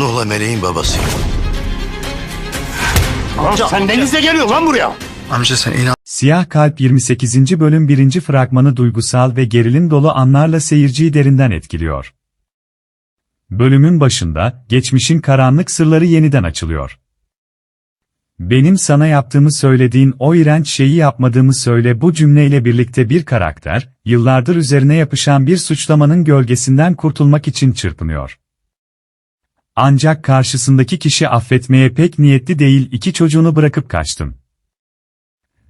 Nuh'la Meleğin babasıyım. Sen denizle geliyor lan buraya. Amca sen inan. Siyah Kalp 28. bölüm 1. fragmanı duygusal ve gerilim dolu anlarla seyirciyi derinden etkiliyor. Bölümün başında, geçmişin karanlık sırları yeniden açılıyor. Benim sana yaptığımı söylediğin o iğrenç şeyi yapmadığımı söyle bu cümleyle birlikte bir karakter, yıllardır üzerine yapışan bir suçlamanın gölgesinden kurtulmak için çırpınıyor. Ancak karşısındaki kişi affetmeye pek niyetli değil iki çocuğunu bırakıp kaçtın.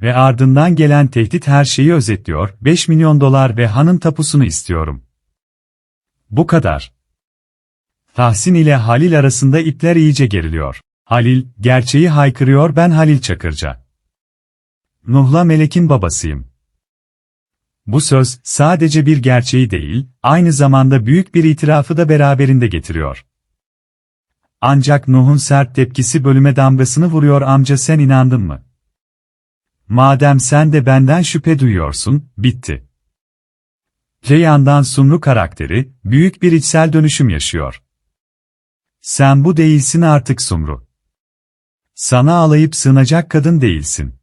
Ve ardından gelen tehdit her şeyi özetliyor, 5 milyon dolar ve hanın tapusunu istiyorum. Bu kadar. Tahsin ile Halil arasında ipler iyice geriliyor. Halil, gerçeği haykırıyor ben Halil Çakırca. Nuh'la Melek'in babasıyım. Bu söz, sadece bir gerçeği değil, aynı zamanda büyük bir itirafı da beraberinde getiriyor. Ancak Nuh'un sert tepkisi bölüme damgasını vuruyor amca sen inandın mı? Madem sen de benden şüphe duyuyorsun, bitti. Reyhan'dan Sumru karakteri, büyük bir içsel dönüşüm yaşıyor. Sen bu değilsin artık Sumru. Sana alayıp sığınacak kadın değilsin.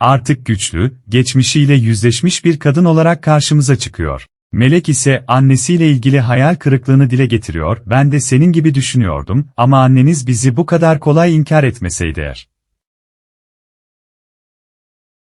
Artık güçlü, geçmişiyle yüzleşmiş bir kadın olarak karşımıza çıkıyor. Melek ise annesiyle ilgili hayal kırıklığını dile getiriyor, ben de senin gibi düşünüyordum ama anneniz bizi bu kadar kolay inkar etmeseydi eğer.